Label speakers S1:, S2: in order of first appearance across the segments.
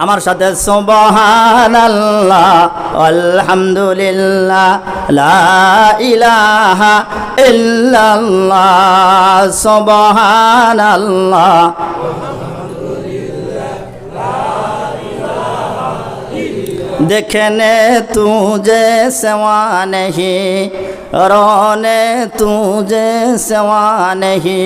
S1: আমার সাথে সুবহান আল্লাহ আলহামদুলিল্লাহ, লা ইলাহা ইল্লাল্লাহ সুবহান আল্লাহ দেখনে তুঝে রনে তুঝে যে নেহি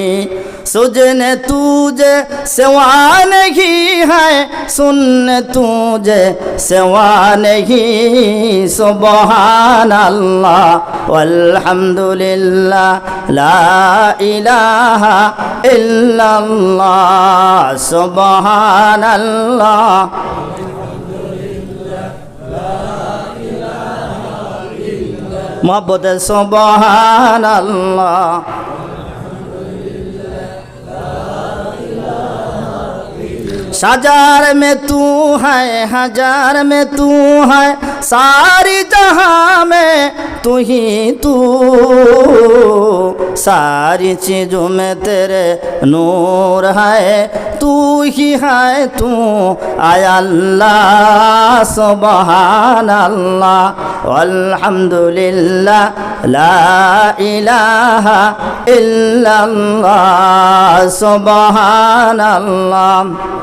S1: सुजने तुझे सेवा नहीं है सुन तुझे सेवा नहीं सुबहान अल्लाह वल्हम्दुलिल्लाह ला इलाहा इल्लल्लाह सुबहान अल्लाह मोहब्बत सुबहान अल्लाह हजार में तू है हजार में तू है सारी जहां में तू ही तू सारी चीजों में तेरे नूर है तू ही है तू आय अल्लाह सुबहान अल्लाह अल्हम्दुलिल्लाह ला इलाहा इल्लल्लाह सुबहान अल्लाह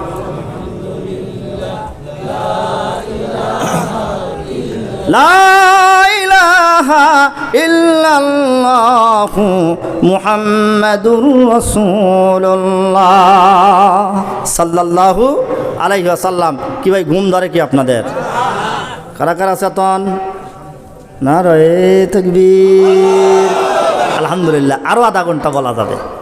S1: ইল্লাল্লাহ মুহাম্মাদুর রাসূলুল্লাহ। সাল্লাল্লাহু আলাইহি ওয়াসাল্লাম। কি ভাই, ঘুম ধরে কি আপনাদের? কারা কারা চেতন না রে তকবীর। আলহামদুলিল্লাহ, আরও আধা ঘণ্টা বলা যাবে।